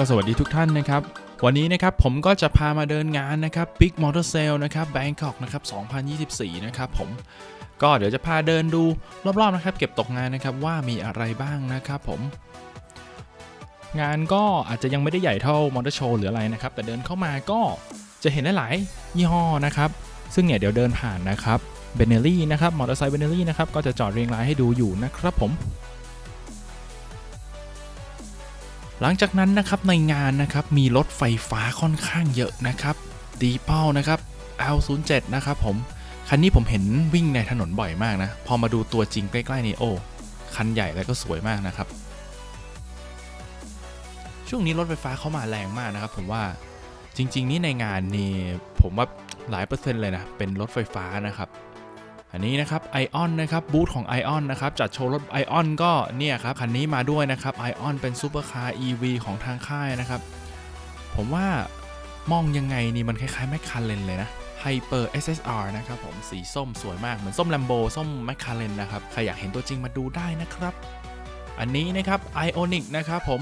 ก็สวัสดีทุกท่านนะครับ วันนี้นะครับผมก็จะพามาเดินงานนะครับ Big Motor Sale นะครับ Bangkok นะครับ 2024 นะครับผมก็เดี๋ยวจะพาเดินดูรอบๆนะครับ เก็บตกงานนะครับว่ามีอะไรบ้างนะครับผม งานก็อาจจะยังไม่ได้ใหญ่เท่ามอเตอร์โชว์หรืออะไรนะครับ แต่เดินเข้ามาก็จะเห็นหลายยี่ห้อนะครับ ซึ่งเนี่ยเดี๋ยวเดินผ่านนะครับเบเนลี่นะครับมอเตอร์ไซค์เบเนลี่นะครับก็จะจอดเรียงรายให้ดูอยู่นะครับผม หลังจากนั้นนะครับในงานนะครับมีรถไฟฟ้าค่อนข้างเยอะนะครับดีเป้านะครับ L07 นะครับผม คันนี้ผมเห็นวิ่งในถนนบ่อยมากนะ พอมาดูตัวจริงใกล้ๆนี่โอ้คันใหญ่แล้วก็สวยมากนะครับ ช่วงนี้รถไฟฟ้าเข้ามาแรงมากนะครับ ผมว่าจริง ๆ นี่ในงานนี่ผมว่าหลายเปอร์เซ็นต์เลยนะเป็นรถไฟฟ้านะครับ อันนี้นะครับไอออนนะครับบูธของ Ion นนะครับจัดโชว์รถ Ion ก็เนี่ยครับคันนี้มาด้วยนะครับ Ion เป็นซูเปอร์คาร์ EV ของทางค่ายนะครับ ผมว่ามองยังไงนี่มันคล้ายๆแมคคาเรนเลยนะ Hyper SSR นะครับผมสีส้มสวยมาก เหมือนส้ม Lambo ส้มแมคคาเรนนะครับ ใครอยากเห็นตัวจริงมาดูได้นะครับ อันนี้นะครับ Ionic นะครับผม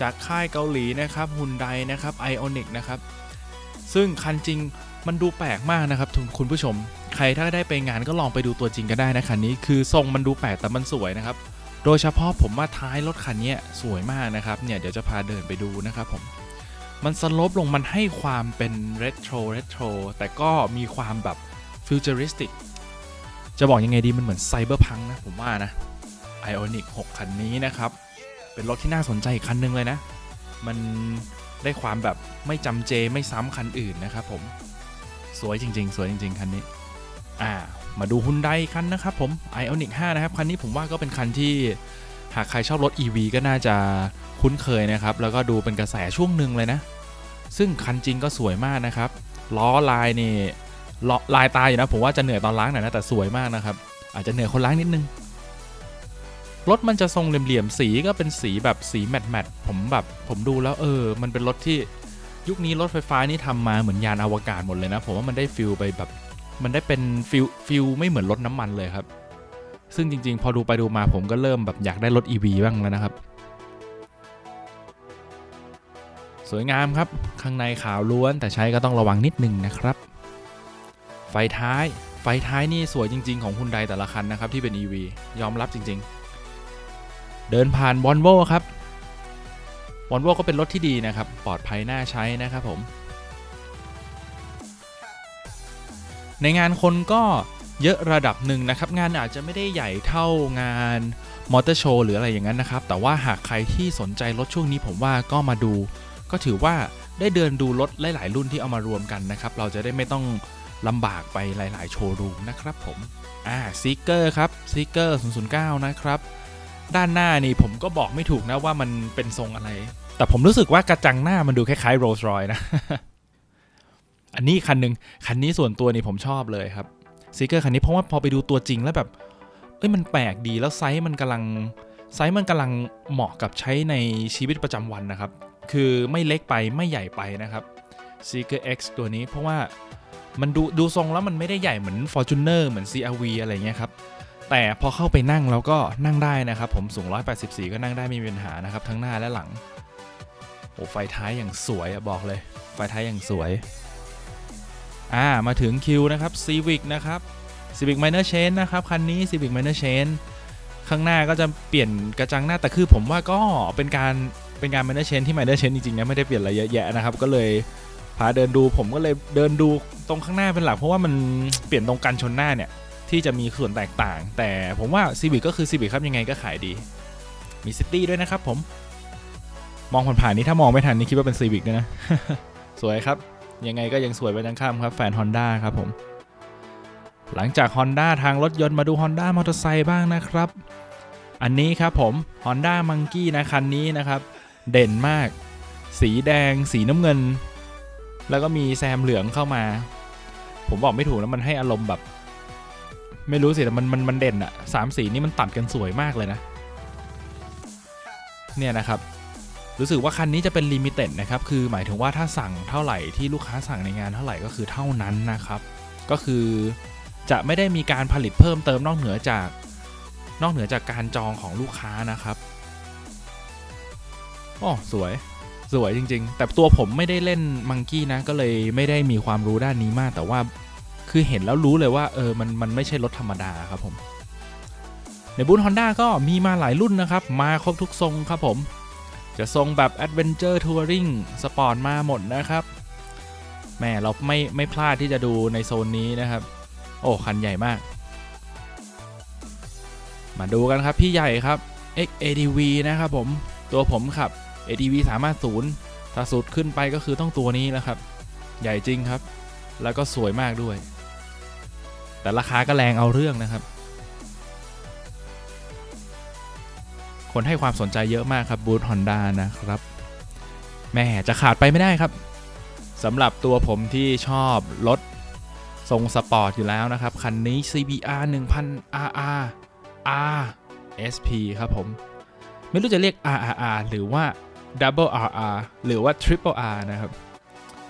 จากค่ายเกาหลีนะครับฮุนไดนะครับ Ionic นะครับ ซึ่งคันจริงมันดูแปลกมากนะครับทุกคุณผู้ชม ใครถ้าได้ไปงานก็ลองไปดูตัวจริงก็ได้นะคันนี้คือทรงมันดูแปลกแต่มันสวยนะครับ โดยเฉพาะผมว่าท้ายรถคันนี้สวยมากนะครับเนี่ยเดี๋ยวจะพาเดินไปดูนะครับผมมันสลบลงมันให้ความเป็นเรโทรเรโทรแต่ก็มีความแบบฟิวเจอริสติกจะบอกยังไงดีมันเหมือนไซเบอร์พังนะผมว่านะ Ionic 6คันนี้นะครับ เป็นรถที่น่าสนใจอีกคันหนึงเลยนะ มันได้ความแบบไม่จำเจไม่ซ้ำคันอื่นนะครับผม สวยจริง ๆ สวยจริง ๆ คันนี้ อ่ามาดูฮุนไดคันนะครับผม Ioniq 5 นะครับ คันนี้ผมว่าก็เป็นคันที่หากใครชอบรถ EV ก็น่าจะคุ้นเคยนะครับ แล้วก็ดูเป็นกระแสช่วงหนึ่งเลยนะ ซึ่งคันจริงก็สวยมากนะครับ ล้อลายนี่ล้อลายตายอยู่นะ ผมว่าจะเหนื่อยตอนล้างหน่อยนะ แต่สวยมากนะครับ อาจจะเหนื่อยคนล้างนิดนึง รถมันจะทรงเหลี่ยมๆ สีก็เป็นสีแบบสีแมตแมตผมแบบผมดูแล้วเออ มันเป็นรถที่ยุคนี้รถไฟฟ้านี่ทำมาเหมือนยานอวกาศหมดเลยนะ ผมว่ามันได้ฟิลไปแบบ มันได้เป็นฟิลฟิลไม่เหมือนรถน้ำมันเลยครับ ซึ่งจริง ๆ พอดูไปดูมาผมก็เริ่มแบบอยากได้รถ EV บ้างแล้วนะครับ สวยงามครับ ข้างในขาวล้วนแต่ใช้ก็ต้องระวังนิดนึงนะครับ ไฟท้าย ไฟท้ายนี่สวยจริง ๆ ของคุณไดแต่ละคันนะครับที่เป็น EV ยอมรับจริง ๆ เดินผ่านบอนโวครับวอลโวก็เป็นรถที่ดีนะครับ ปลอดภัยน่าใช้นะครับผม ในงานคนก็เยอะระดับหนึ่งนะครับ งานอาจจะไม่ได้ใหญ่เท่างานมอเตอร์โชว์หรืออะไรอย่างนั้นนะครับ แต่ว่าหากใครที่สนใจรถช่วงนี้ผมว่าก็มาดู ก็ถือว่าได้เดินดูรถหลาย ๆ รุ่นที่เอามารวมกันนะครับ เราจะได้ไม่ต้องลำบากไปหลาย ๆ โชว์รูมนะครับผม อ่าซีเกอร์ครับซีเกอร์009 นะครับ ด้านหน้านี่ผมก็บอกไม่ถูกนะว่ามันเป็นทรงอะไร แต่ผมรู้สึกว่ากระจังหน้ามันดูคล้ายๆโรลส์รอยนะ อันนี้คันหนึ่งคันนี้ส่วนตัวนี่ผมชอบเลยครับซีเกอร์คันนี้เพราะว่าพอไปดูตัวจริงแล้วแบบ เอ้ยมันแปลกดีแล้วไซส์มันกำลังไซส์มันกำลังเหมาะกับใช้ในชีวิตประจำวันนะครับ คือไม่เล็กไปไม่ใหญ่ไปนะครับ Seeker X ตัวนี้เพราะว่ามันดูดูทรงแล้วมันไม่ได้ใหญ่เหมือน Fortuner เหมือน CRV อะไรเงี้ยครับ แต่พอเข้าไปนั่งแล้วก็นั่งได้นะครับ ผมสูง 184 ก็นั่งได้ไม่มีปัญหานะครับ ทั้งหน้าและหลัง โอ้ไฟท้ายอย่างสวยอะบอกเลย ไฟท้ายอย่างสวย อ่ามาถึงคิวนะครับ Civic นะครับ Civic Minor Change นะครับคันนี้ Civic Minor Change ข้างหน้าก็จะเปลี่ยนกระจังหน้าแต่คือผมว่าก็เป็นการเป็นการ Minor Change ที่ Minor Change จริงๆนะไม่ได้เปลี่ยนอะไรเยอะแยะนะครับก็เลยพาเดินดูผมก็เลยเดินดูตรงข้างหน้าเป็นหลัก เพราะว่ามันเปลี่ยนตรงกันชนหน้าเนี่ยที่จะมีส่วนแตกต่าง แต่ผมว่า Civic ก็คือ Civic ครับยังไงก็ขายดีมี City ด้วยนะครับผม มองผ่านๆนี้ถ้ามองไม่ทันนี่คิดว่าเป็น Civic ด้วยนะ สวยครับ ยังไงก็ยังสวยไปทั้งข้ามครับแฟน Honda ครับผม หลังจาก Honda ทางรถยนต์มาดู Honda มอเตอร์ไซค์บ้างนะครับ อันนี้ครับผม Honda Monkey นะคันนี้นะครับ เด่นมาก สีแดง สีน้ำเงิน แล้วก็มีแซมเหลืองเข้ามา ผมบอกไม่ถูกแล้วมันให้อารมณ์แบบ ไม่รู้สิแต่มันมันมันเด่นอะสามสีนี้มันตัดกันสวยมากเลยนะ เนี่ยนะครับ รู้สึกว่าคันนี้จะเป็นลิมิเต็ดนะครับ คือหมายถึงว่าถ้าสั่งเท่าไหร่ที่ลูกค้าสั่งในงานเท่าไหร่ก็คือเท่านั้นนะครับ ก็คือจะไม่ได้มีการผลิตเพิ่มเติมนอกเหนือจากนอกเหนือจากการจองของลูกค้านะครับโอ้สวยสวยจริง ๆ แต่ตัวผมไม่ได้เล่นมังกี้นะ ก็เลยไม่ได้มีความรู้ด้านนี้มาก แต่ว่าคือเห็นแล้วรู้เลยว่าเออมันมันไม่ใช่รถธรรมดาครับผม ในบูธฮอนด้าก็มีมาหลายรุ่นนะครับ มาครบทุกทรงครับผม จะทรงแบบ Adventure Touring Sport มาหมดนะครับแม่เราไม่ไม่พลาดที่จะดูในโซนนี้นะครับ โอ้ คันใหญ่มาก มาดูกันครับ พี่ใหญ่ครับ XADV นะครับผมตัวผมขับ ADV สามารถศูนย์ถ้าสุดขึ้นไปก็คือต้องตัวนี้แล้วครับ ใหญ่จริงครับ แล้วก็สวยมากด้วย แต่ราคาก็แรงเอาเรื่องนะครับ คนให้ความสนใจเยอะมากครับบูธฮอนด้านะครับแม่จะขาดไปไม่ได้ครับสำหรับตัวผมที่ชอบรถทรงสปอร์ตอยู่แล้วนะครับ คันนี้ CBR 1000 RR R SP ครับผม ไม่รู้จะเรียก RRR หรือว่า Double RR หรือว่า Triple R นะครับ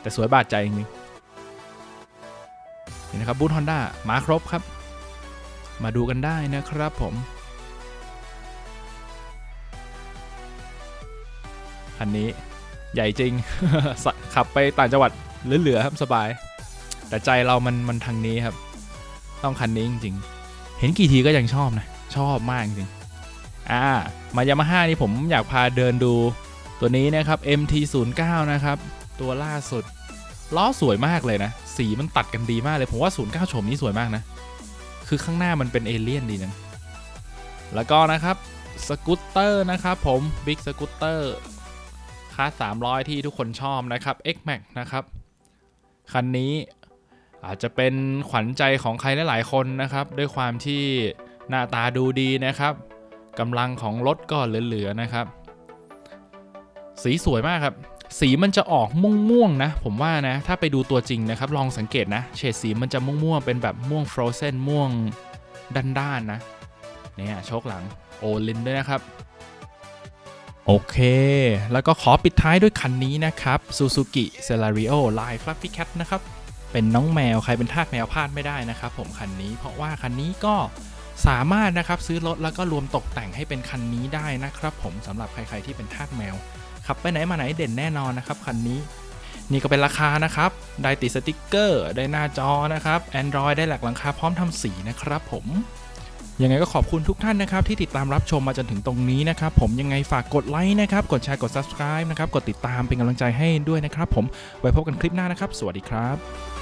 แต่สวยบาดใจจริงนี่นะครับบูธฮอนด้ามาครบครับ มาดูกันได้นะครับผม คันนี้ใหญ่จริง ขับไปต่างจังหวัดเหลือๆครับสบาย แต่ใจเรามันมันทางนี้ครับ ต้องคันนี้จริงๆ เห็นกี่ทีก็ยังชอบนะ ชอบมากจริงอ่ามายามาฮ่านี่ผมอยากพาเดินดูตัวนี้นะครับ MT09 นะครับ ตัวล่าสุด ล้อสวยมากเลยนะ สีมันตัดกันดีมากเลย ผมว่า 09โฉมนี้สวยมากนะ คือข้างหน้ามันเป็นเอเลี่ยนดีนะแล้วก็นะครับสกูตเตอร์นะครับผมบิ๊กสกูตเตอร์ คาส300 ที่ทุกคนชอบนะครับ X-Max นะครับ คันนี้อาจจะเป็นขวัญใจของใครหลายๆคนนะครับ ด้วยความที่หน้าตาดูดีนะครับกำลังของรถก็เหลือๆนะครับ สีสวยมากครับ สีมันจะออกม่วงๆนะ ผมว่านะ ถ้าไปดูตัวจริงนะครับ ลองสังเกตนะ เฉดสีมันจะม่วงๆเป็นแบบม่วงฟรอเซนม่วงด้านๆนะเนี่ยโชคหลังโอลินด้วยนะครับ โอเค แล้วก็ขอปิดท้ายด้วยคันนี้นะครับ Suzuki Celerio Line Fluffy Cat นะครับ เป็นน้องแมว ใครเป็นทาสแมวพลาดไม่ได้นะครับผมคันนี้เพราะว่าคันนี้ก็สามารถนะครับซื้อรถแล้วก็รวมตกแต่งให้เป็นคันนี้ได้นะครับผมสำหรับใครๆที่เป็นทาสแมวขับไปไหนมาไหนเด่นแน่นอนนะครับคันนี้ นี่ก็เป็นราคานะครับ ได้ติดสติกเกอร์ ได้หน้าจอนะครับ Android ได้แหลกหลังคาพร้อมทำสีนะครับผม ยังไงก็ขอบคุณทุกท่านนะครับที่ติดตามรับชมมาจนถึงตรงนี้นะครับผมยังไงฝากกดไลค์นะครับกดแชร์กด subscribe นะครับกดติดตามเป็นกำลังใจให้ด้วยนะครับผมไว้พบกันคลิปหน้านะครับ สวัสดีครับ